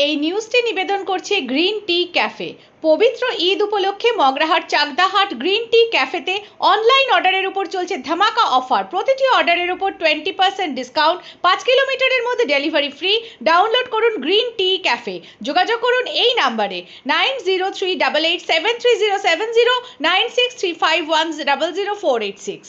এই নিউজটি নিবেদন করছে গ্রিন টি ক্যাফে পবিত্র ঈদ উপলক্ষে মগরাহাট চাকদাহাট গ্রিন টি ক্যাফেতে অনলাইন অর্ডারের উপর চলছে ধামাকা অফার প্রতিটি অর্ডারের উপর টোয়েন্টি পার্সেন্ট ডিসকাউন্ট পাঁচ কিলোমিটারের মধ্যে ডেলিভারি ফ্রি ডাউনলোড করুন গ্রিন টি ক্যাফে যোগাযোগ করুন এই নাম্বারে nine zero three double eight seven three zero seven zero nine six three five one double zero four eight six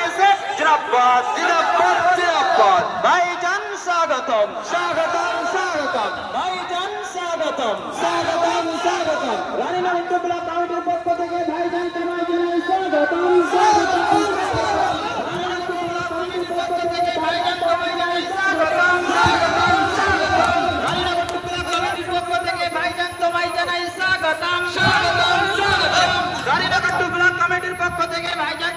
হয়েছে। জিরাব্বাদ জিরাব্বাদ জিরাব্বাদ ভাইজান স্বাগতম। স্বাগতম স্বাগতম। ভাইজান স্বাগতম। স্বাগতম স্বাগতম। রানীনগর টুকরা কাউন্টির পক্ষ থেকে ভাইজান তোমার জন্য স্বাগতম স্বাগতম। পক্ষ থেকে ভাইজান